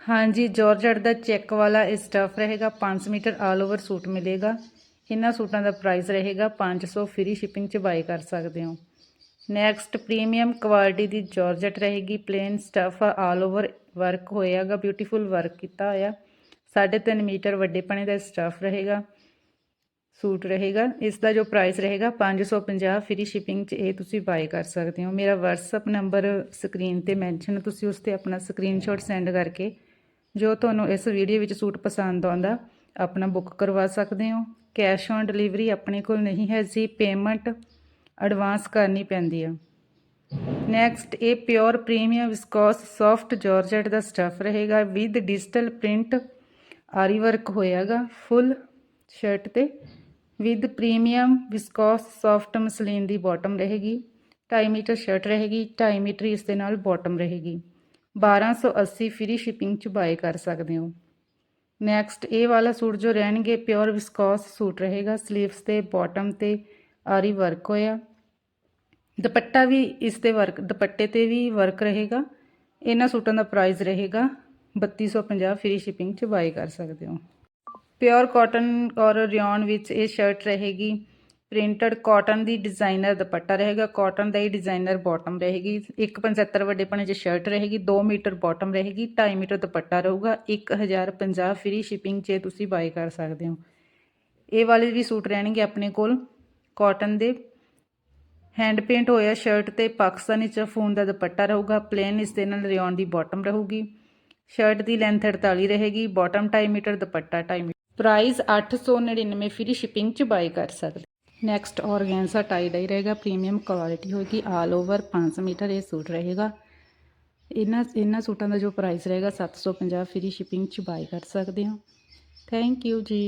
ਹਾਂਜੀ ਜਾਰਜਟ ਦਾ ਚੈੱਕ ਵਾਲਾ ਇਹ ਸਟਫ ਰਹੇਗਾ। 5 ਮੀਟਰ ਆਲ ਓਵਰ ਸੂਟ ਮਿਲੇਗਾ। ਇਹਨਾਂ ਸੂਟਾਂ ਦਾ ਪ੍ਰਾਈਸ ਰਹੇਗਾ 500 ਫ੍ਰੀ ਸ਼ਿਪਿੰਗ ਚ ਬਾਈ ਕਰ ਸਕਦੇ ਹੋ। ਨੈਕਸਟ ਪ੍ਰੀਮੀਅਮ ਕੁਆਲਿਟੀ ਦੀ ਜਾਰਜਟ ਰਹੇਗੀ। Plain stuff all over work ਹੋਏਗਾ ਬਿਊਟੀਫੁਲ ਵਰਕ ਕੀਤਾ ਹੋਇਆ। 3.5 ਮੀਟਰ ਵੱਡੇ ਪਣੇ ਦਾ ਸਟਫ ਰਹੇਗਾ। ਸੂਟ ਰਹੇਗਾ। ਇਸ ਦਾ ਜੋ ਪ੍ਰਾਈਸ ਰਹੇਗਾ 550 ਫ੍ਰੀ ਸ਼ਿਪਿੰਗ 'ਚ ਇਹ ਤੁਸੀਂ ਬਾਈ ਕਰ ਸਕਦੇ ਹੋ। ਮੇਰਾ WhatsApp ਨੰਬਰ ਸਕਰੀਨ ਤੇ ਮੈਂਸ਼ਨ ਤੁਸੀਂ ਉਸ ਤੇ ਆਪਣਾ ਸਕਰੀਨਸ਼ਾਟ ਸੈਂਡ ਕਰਕੇ ਜੋ ਤੁਹਾਨੂੰ ਇਸ ਵੀਡੀਓ ਵਿੱਚ ਸੂਟ ਪਸੰਦ ਆਉਂਦਾ, ਆਪਣਾ ਬੁੱਕ ਕਰਵਾ ਸਕਦੇ ਹੋ। ਕੈਸ਼ ਔਨ ਡਿਲੀਵਰੀ ਆਪਣੇ ਕੋਲ ਨਹੀਂ ਹੈ ਜੀ ਪੇਮੈਂਟ ਐਡਵਾਂਸ ਕਰਨੀ ਪੈਂਦੀ ਆ। ਨੈਕਸਟ ਇਹ pure premium viscose soft georgette ਦਾ ਸਟਫ ਰਹੇਗਾ ਵਿਦ ਡਿਜੀਟਲ ਪ੍ਰਿੰਟ ਆਰੀ ਵਰਕ ਹੋਏਗਾ ਫੁੱਲ ਸ਼ਰਟ ਤੇ। With premium viscose soft muslin the bottom ਰਹੇਗੀ। 2.5 ਮੀਟਰ ਸ਼ਰਟ ਰਹੇਗੀ 2.5 ਮੀਟਰ ਇਸ ਦੇ ਨਾਲ ਬਾਟਮ ਰਹੇਗੀ। 1280 ਫ੍ਰੀ ਸ਼ਿਪਿੰਗ ਚ ਬਾਏ ਕਰ ਸਕਦੇ ਹੋ। ਨੈਕਸਟ ਇਹ ਵਾਲਾ ਸੂਟ ਜੋ ਰਹਿਣਗੇ ਪਿਓਰ ਵਿਸਕੋਸ ਸੂਟ ਰਹੇਗਾ। ਸਲੀਵਸ ਤੇ ਬਾਟਮ ਤੇ, ਆਰੀ ਵਰਕ ਹੋਇਆ। ਦੁਪੱਟਾ ਵੀ ਇਸ ਤੇ ਵਰਕ ਦੁਪੱਟੇ ਤੇ ਵੀ ਵਰਕ ਰਹੇਗਾ। ਇਹਨਾਂ ਸੂਟਾਂ ਦਾ ਪ੍ਰਾਈਸ ਰਹੇਗਾ 3250 ਫ੍ਰੀ ਸ਼ਿਪਿੰਗ ਚ ਬਾਏ ਕਰ ਸਕਦੇ ਹੋ। ਪਿਓਰ ਕਾਟਨ ਔਰ ਰਿਓਨ ਵਿੱਚ ਇਹ ਸ਼ਰਟ ਰਹੇਗੀ। ਪ੍ਰਿੰਟਡ ਕਾਟਨ ਦੀ ਡਿਜ਼ਾਈਨਰ ਦੁਪੱਟਾ ਰਹੇਗਾ, ਕਾਟਨ ਦਾ ਹੀ ਡਿਜ਼ਾਈਨਰ ਬਾਟਮ ਰਹੇਗੀ 175 ਵੱਡੇ ਪਣੇ 'ਚ ਸ਼ਰਟ ਰਹੇਗੀ 2 ਮੀਟਰ ਬਾਟਮ ਰਹੇਗੀ 2.5 ਮੀਟਰ ਦੁਪੱਟਾ ਰਹੂਗਾ 1050 ਫ੍ਰੀ ਸ਼ਿਪਿੰਗ 'ਚ ਤੁਸੀਂ ਬਾਈ ਕਰ ਸਕਦੇ ਹੋ। ਇਹ ਵਾਲੇ ਵੀ ਸੂਟ ਰਹਿਣਗੇ ਆਪਣੇ ਕੋਲ, ਕਾਟਨ ਦੇ। ਹੈਂਡ ਪੇਂਟ ਹੋਇਆ ਸ਼ਰਟ ਤੇ ਪਾਕਿਸਤਾਨੀ ਚਫੂਨ ਦਾ ਦੁਪੱਟਾ ਰਹੂਗਾ ਪਲੇਨ ਇਸ ਦੇ ਨਾਲ ਰਿਓਨ ਦੀ ਬਾਟਮ ਰਹੂਗੀ। ਸ਼ਰਟ ਦੀ ਲੈਂਥ 48 ਰਹੇਗੀ bottom 2.5 metre, dupatta 2.5 metre. Price 899 free shipping ਚ ਬਾਈ ਕਰ ਸਕਦੇ ਨੈਕਸਟ ਔਰਗੈਂਜ਼ਾ ਟਾਈ ਡਾਈ ਰਹੇਗਾ ਪ੍ਰੀਮੀਅਮ ਕੁਆਲਿਟੀ ਹੋਏਗੀ ਆਲ ਓਵਰ 5 ਮੀਟਰ ਇਹ ਸੂਟ ਰਹੇਗਾ। ਇਹਨਾਂ ਇਹਨਾਂ ਸੂਟਾਂ ਦਾ ਜੋ ਪ੍ਰਾਈਸ ਰਹੇਗਾ 750 ਫ੍ਰੀ ਸ਼ਿਪਿੰਗ ਚ ਬਾਈ ਕਰ ਸਕਦੇ ਹੋ। ਥੈਂਕ ਯੂ ਜੀ।